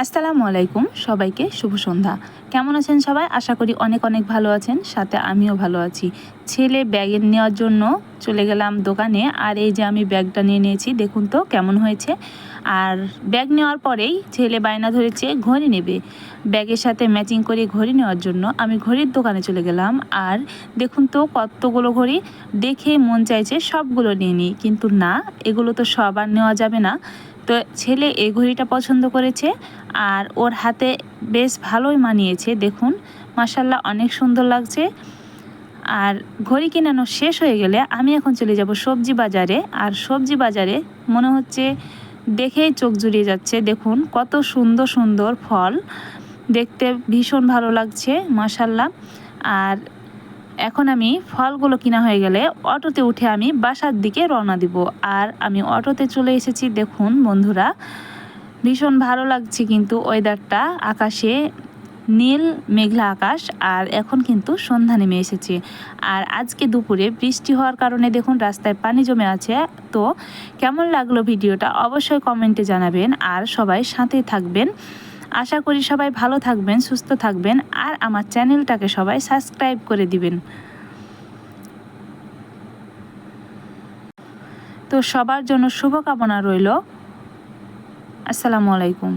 আসসালামু আলাইকুম, সবাইকে শুভ সন্ধ্যা। কেমন আছেন সবাই? আশা করি অনেক অনেক ভালো আছেন, সাথে আমিও ভালো আছি। ছেলে ব্যাগের নেওয়ার জন্য চলে গেলাম দোকানে। আর এই যে আমি ব্যাগটা নিয়ে নিয়েছি, দেখুন তো কেমন হয়েছে। আর ব্যাগ নেওয়ার পরেই ছেলে বায়না ধরেছে, ঘড়ি নেবে। ব্যাগের সাথে ম্যাচিং করে ঘড়ি নেওয়ার জন্য আমি ঘড়ির দোকানে চলে গেলাম। আর দেখুন তো কতগুলো ঘড়ি, দেখে মন চাইছে সবগুলো নিয়ে নিই। কিন্তু না, এগুলো তো সবার নেওয়া যাবে না। তো ছেলে এই ঘড়িটা পছন্দ করেছে আর ওর হাতে বেশ ভালোই মানিয়েছে। দেখুন মাসাল্লাহ অনেক সুন্দর লাগছে। আর ঘড়ি কেনানো শেষ হয়ে গেলে আমি এখন চলে যাব সবজি বাজারে। আর সবজি বাজারে মনে হচ্ছে দেখেই চোখ জুড়িয়ে যাচ্ছে। দেখুন কত সুন্দর সুন্দর ফল। দেখতে ভীষণ ভালো লাগছে মাসাল্লাহ আর এখন আমি ফলগুলো কিনা হয়ে গেলে অটোতে উঠে আমি বাসার দিকে রওনা দিব। আর আমি অটোতে চলে এসেছি, দেখুন বন্ধুরা। ভীষণ ভালো লাগছে কিন্তু ওয়েদারটা আকাশে নীল, মেঘলা আকাশ আর এখন কিন্তু সন্ধ্যা নেমে এসেছে। আর আজকে দুপুরে বৃষ্টি হওয়ার কারণে দেখুন রাস্তায় পানি জমে আছে। তো কেমন লাগল ভিডিওটা অবশ্যই কমেন্টে জানাবেন আর সবাই সাথে থাকবেন। আশা করি সবাই ভালো থাকবেন, সুস্থ থাকবেন আর আমার চ্যানেলটাকে সবাই সাবস্ক্রাইব করে দিবেন। তো সবার জন্য শুভকামনা রইল। আসসালামু আলাইকুম।